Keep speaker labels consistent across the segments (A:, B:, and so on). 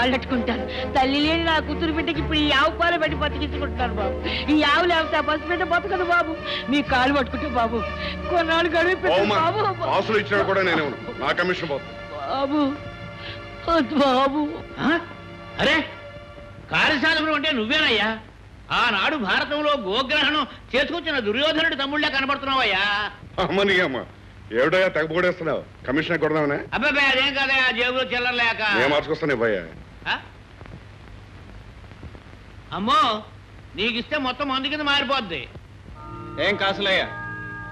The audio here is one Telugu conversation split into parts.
A: కాళ్ళట్టుకుంటాను తల్లి లేని నా కూతురు బిడ్డకి ఇప్పుడు ఈ ఆవు పాలు పెట్టి బతికించుకుంటాను బాబు. ఈ ఆవు లేకపోతే ఆ పసి బిడ్డ బతకదు బాబు. మీ కాళ్ళు పట్టుకుంటే బాబు. కొన్నాళ్ళు గడువు బాబు.
B: ఇచ్చినా కూడా నేనే నా కమిషన్
A: బాబు బాబు.
C: ఆ? అరే కార్యశాలకుడు అంటే నువ్వేనయ్యా? ఆనాడు భారతంలో గోగ్రహణం చేసుకొచ్చిన దుర్యోధనుడి తమ్ముళ్ళే కనబడుతున్నావయ్యా.
B: అమ్మని అమ్మ ఏమిటయ్యా తెగపోడేస్తున్నావు కమిషన్ కొడదామనే
C: అబ్బాయి అదేం కాదయ్యా జేబులో చిల్లరలేక
B: మార్చుకొస్తాను ఇవ్వయ్యా
C: ఆ? అమ్మో నీకిస్తే మొత్తం మందు కింద మారిపోద్ది.
D: ఏం కాసులయ్యా?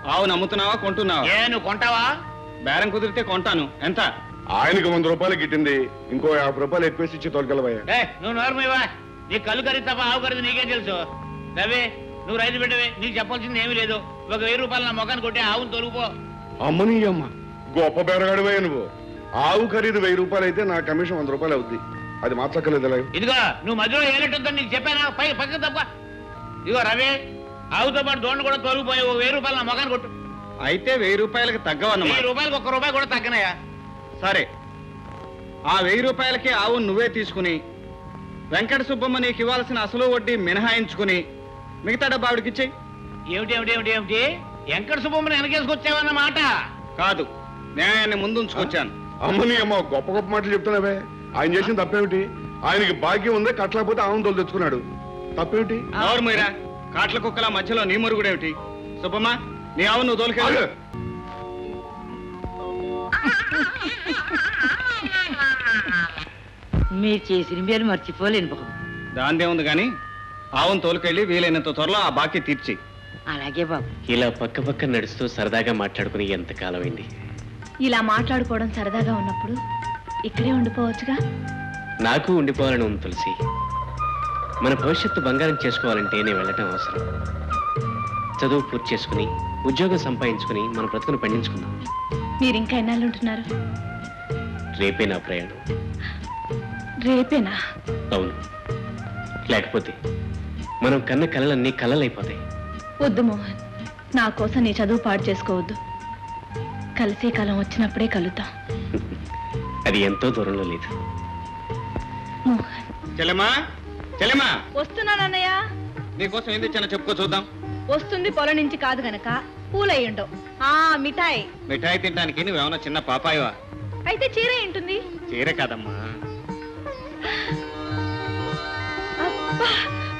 D: ఆవు నమ్ముతున్నావా కొంటున్నావా?
C: ఏ నువ్వు కొంటావా?
D: బేరం కుదిరితే కొంటాను. ఎంత?
B: ఆయనకి వంద రూపాయలు గిట్టింది. ఇంకో యాభై రూపాయలు ఎక్కువేసి ఇచ్చి తోలుకెళ్ళవయ్యా.
C: ఏ నువ్వు నోరమివా నీ కళ్ళు ఖరీదు తప్ప ఆవు ఖరీదు నీకేం తెలుసు? రవి నువ్వు రైతు బిడ్డవే. నీకు చెప్పాల్సింది ఏమీ లేదు. ఒక వెయ్యి రూపాయలు నా మొఖాన్ని కొట్టి ఆవును తొలుగుపో.
B: అమ్మని అమ్మ. గొప్ప బేరగాడివయ్యా నువ్వు. ఆవు ఖరీదు వెయ్యి రూపాయలు అయితే నా కమిషన్ వంద రూపాయలు అవుద్ది. అది మార్చక్కర్లేదు
C: ఇదిగో నువ్వు మధ్యలో ఏలెట్టుందని నీకు చెప్పానా? పై పక్కకు తప్ప. ఇదిగో రవి ఆవుతో పాటు దోండు కూడా తొలగిపోయి ఓ వెయ్యి రూపాయలు నా మొఖాన్ని కొట్టు.
D: అయితే వెయ్యి రూపాయలకి తగ్గవన్నమాట.
C: వెయ్యి రూపాయలకు ఒక్క రూపాయి కూడా తగ్గనయా
D: సరే. ఆ వెయ్యి రూపాయలకి ఆవు నువ్వే తీసుకుని వెంకట సుబ్బమ్మ నీకు ఇవ్వాల్సిన అసలు వడ్డీ మినహాయించుకుని మిగతా డబ్బా ఆవిడకిచ్చేయి
C: ఏమిటి ఏమిటి ఏమిటి ఏమిటి? వెంకట సుబ్బమ్మని వెనకేసుకొచ్చావన్నమాట.
D: కాదు న్యాయాన్ని ముందుంచుకొచ్చాను
B: అమ్మని అమ్మ గొప్ప గొప్ప మాటలు చెప్తున్నావే. ఆయన చేసిన తప్పేమిటి? ఆయనకి భాగ్యం ఉంది కట్టలేకపోతే ఆవును తోలు తెచ్చుకున్నాడు. తప్పేమిటి?
D: మీరా కాట్ల కుక్కల మధ్యలో నీ మురుగుడేమిటి? సుబ్బమ్మ నీ ఆవు నువ్వు. తోలుకెళ్ళు.
A: మీరు చేసిన మీరు మర్చిపోలేను బాబు.
D: దాందే ఉంది కానీ ఆవును తోలుకెళ్ళి వీలైనంత త్వరలో ఆ బాకీ తీర్చి.
A: అలాగే బాబు.
E: ఇలా పక్క పక్క నడుస్తూ సరదాగా మాట్లాడుకుని ఎంత కాలమైంది
F: ఇలా మాట్లాడుకోవడం సరదాగా ఉన్నప్పుడు ఇక్కడే ఉండిపోవచ్చుగా?
E: నాకు ఉండిపోవాలని ఉంది తులసి. మన భవిష్యత్తు బంగారం చేసుకోవాలంటే నేను వెళ్ళటం అవసరం. చదువు పూర్తి చేసుకుని ఉద్యోగం సంపాదించుకుని మన బ్రతుకును పండించుకుందాం.
F: మీరు ఇంకా ఎన్నాళ్ళు ఉంటున్నారు
E: రేపే నా ప్రయాణం.
F: రేపేనా?
E: అవును. లేకపోతే మనం కన్న కలలన్నీ కలలైపోతాయి.
F: వద్దు మోహన్. నా కోసం నీ చదువు పాడు చేసుకోవద్దు. కలిసే కాలం వచ్చినప్పుడే కలుద్దాం.
E: అది ఎంతో దూరంలో లేదు.
F: వస్తున్నానన్నయ్య
D: నీకోసం ఏం తెచ్చానో చెప్పుకో చూద్దాం.
F: వస్తుంది పొలం నుంచి కాదు గనక పూలయ్యుండవు ఆ మిఠాయి.
D: మిఠాయి తినడానికి నువ్వేమన్నా చిన్న పాపాయవా?
F: అయితే చీర ఏంటుంది?
D: చీర కాదమ్మా.
F: అబ్బా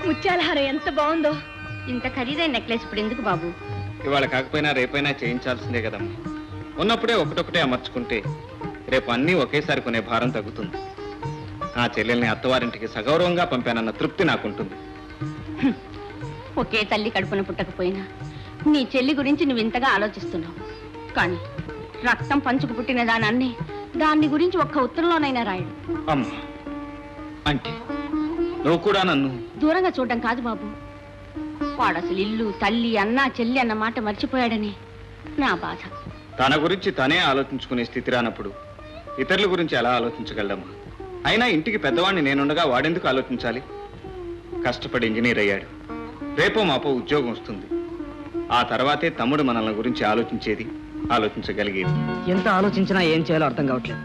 F: ముత్యాల హారం ఎంత బాగుందో.
A: ఇంత ఖరీదైన నెక్లెస్ ఇప్పుడు ఎందుకు బాబు?
D: ఇవాళ కాకపోయినా రేపైనా చేయించాల్సిందే కదమ్మా. ఉన్నప్పుడే ఒకటొకటే అమర్చుకుంటే రేపు అన్నీ ఒకేసారి కొనే భారం తగ్గుతుంది. ఆ చెల్లెల్ని అత్తవారింటికి సగౌరవంగా పంపానన్న తృప్తి నాకుంటుంది.
A: ఒకే తల్లి కడుపున పుట్టకపోయినా నీ చెల్లి గురించి నువ్వు ఇంతగా ఆలోచిస్తున్నావు. కానీ రక్తం పంచుకు పుట్టిన దానాన్ని దాన్ని గురించి ఒక్క ఉత్తరంలోనైనా రాయడు.
D: అమ్మా అంటే నువ్వు కూడా నన్ను
A: దూరంగా చూడడం కాదు బాబు. వాడు అసలు ఇల్లు తల్లి అన్న చెల్లి అన్న మాట మర్చిపోయాడని నా బాధ.
D: తన గురించి తనే ఆలోచించుకునే స్థితి రానప్పుడు ఇతరుల గురించి ఎలా ఆలోచించగలమ్మా అయినా ఇంటికి పెద్దవాడిని నేనుండగా వాడెందుకు ఆలోచించాలి? కష్టపడి ఇంజనీర్ అయ్యాడు. రేపో మాపో ఉద్యోగం వస్తుంది. ఆ తర్వాతే తమ్ముడు మనల్ని గురించి ఆలోచించేది ఆలోచించగలిగేది.
G: ఎంత ఆలోచించినా ఏం చేయాలో అర్థం కావట్లేదు.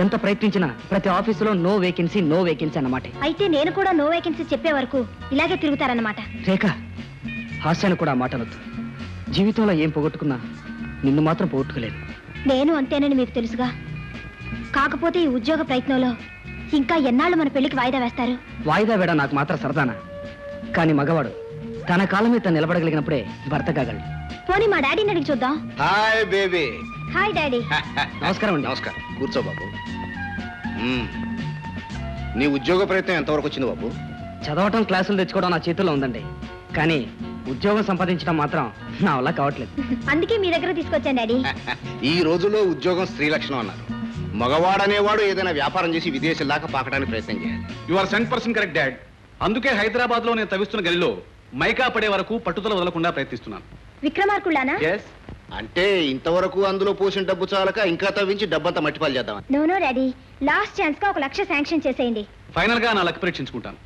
G: ఎంత ప్రయత్నించినా ప్రతి ఆఫీసులో నో వేకెన్సీ నో వేకెన్సీ అన్నమాట.
F: అయితే నేను కూడా నో వేకెన్సీ చెప్పే వరకు ఇలాగే తిరుగుతారన్నమాట.
G: రేఖ హాస్యాన్ని కూడా ఆ మాట అనొద్దు. జీవితంలో ఏం పోగొట్టుకున్నా నిన్ను మాత్రం పోగొట్టుకోలేదు
F: నేను అంతేనని మీకు తెలుసుగా. కాకపోతే ఈ ఉద్యోగ ప్రయత్నంలో ఇంకా ఎన్నాళ్ళు మన పెళ్ళికి వాయిదా వేస్తారు?
G: వాయిదా వేడ నాకు మాత్రం సరదానా? కానీ మగవాడు తన కాలం మీద తను నిలబడగలిగినప్పుడే భర్త కాగలడు
F: పోనీ మా డాడీని అడిగి చూద్దాం.
H: Hi baby.
F: Hi daddy.
G: నమస్కారం అండి.
H: నమస్కారం. కూర్చో బాబు. మ్మ్. నీ ఉద్యోగ ప్రయత్నం ఎంతవరకు వచ్చింది బాబు?
G: చదవటం క్లాసులు తెచ్చుకోవడం నా చేతుల్లో ఉందండి. కానీ ఉద్యోగం సంపాదించడం మాత్రం నా వల్ల కావట్లేదు.
F: అందుకే మీ దగ్గర తీసుకొచ్చాను డాడీ.
H: ఈ రోజులో ఉద్యోగం స్త్రీ లక్షణం అన్నారు. మగవాడనేవాడు ఏదైనా వ్యాపారం చేసి విదేశాల దాకా పాకడానికి ప్రయత్నం చేయాలి.
D: You are cent percent correct dad అందుకే హైదరాబాద్లో నేను తవిస్తున్న గలిలో మైకా పడే వరకు పట్టుదల వదలకుండా ప్రయత్నిస్తున్నాను.
F: విక్రమార్కుళ్ళానా?
D: ఎస్
H: అంటే ఇంతవరకు అందులో పోసిన డబ్బు చాలక ఇంకా తవ్వించి డబ్బంతా మట్టిపాలు చేద్దాం
F: నో నో డాడీ. లాస్ట్ ఛాన్స్గా ఒక లక్ష శాంక్షన్ చేసేయండి.
D: ఫైనల్గా నా లక్ పరీక్షించుకుంటాను.